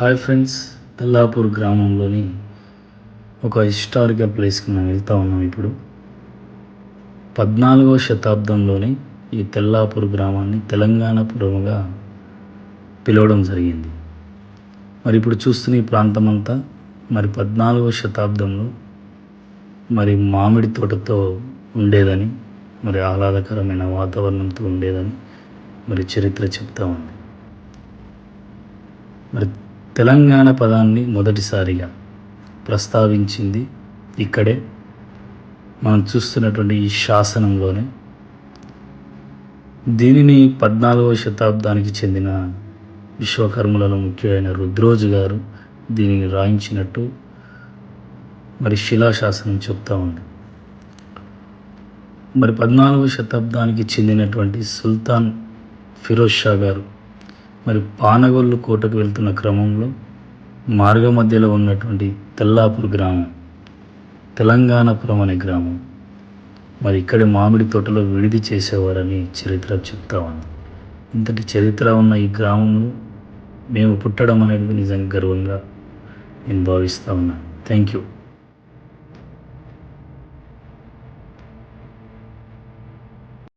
Hi friends Tellapur గ్రామంలోని ఒక historical ప్లేస్కి మనం వెళ్తా ఉన్నాం ఇప్పుడు. పద్నాలుగవ శతాబ్దంలోని ఈ తెల్లాపూర్ గ్రామాన్ని తెలంగాణపురముగా పిలవడం జరిగింది. మరి ఇప్పుడు చూస్తున్న ఈ ప్రాంతం అంతా మరి పద్నాలుగవ శతాబ్దంలో మరి మామిడి తోటతో ఉండేదని మరి ఆహ్లాదకరమైన వాతావరణంతో ఉండేదని మరి చరిత్ర చెప్తా ఉంది. మరి తెలంగాణ పదాన్ని మొదటిసారిగా ప్రస్తావించింది ఇక్కడే. మనం చూస్తున్నటువంటి ఈ శాసనంలోనే. దీనిని పద్నాలుగవ శతాబ్దానికి చెందిన విశ్వకర్మలలో ముఖ్యమైన రుద్రోజు గారు దీనిని రాయించినట్టు మరి శిలాశాసనం చెప్తా ఉంది. మరి పద్నాలుగవ శతాబ్దానికి చెందినటువంటి సుల్తాన్ ఫిరోజ్ షా గారు మరి పానగొల్లు కోటకు వెళ్తున్న క్రమంలో మార్గ మధ్యలో ఉన్నటువంటి తెల్లాపూర్ గ్రామం తెలంగాణపురం అనే గ్రామం. మరి ఇక్కడి మామిడి తోటలో విడిది చేసేవారని చరిత్ర చెప్తా ఉంది. ఇంతటి చరిత్ర ఉన్న ఈ గ్రామంలో మేము పుట్టడం అనేది నిజంగా గర్వంగా నేను భావిస్తూ ఉన్నాను థ్యాంక్ యూ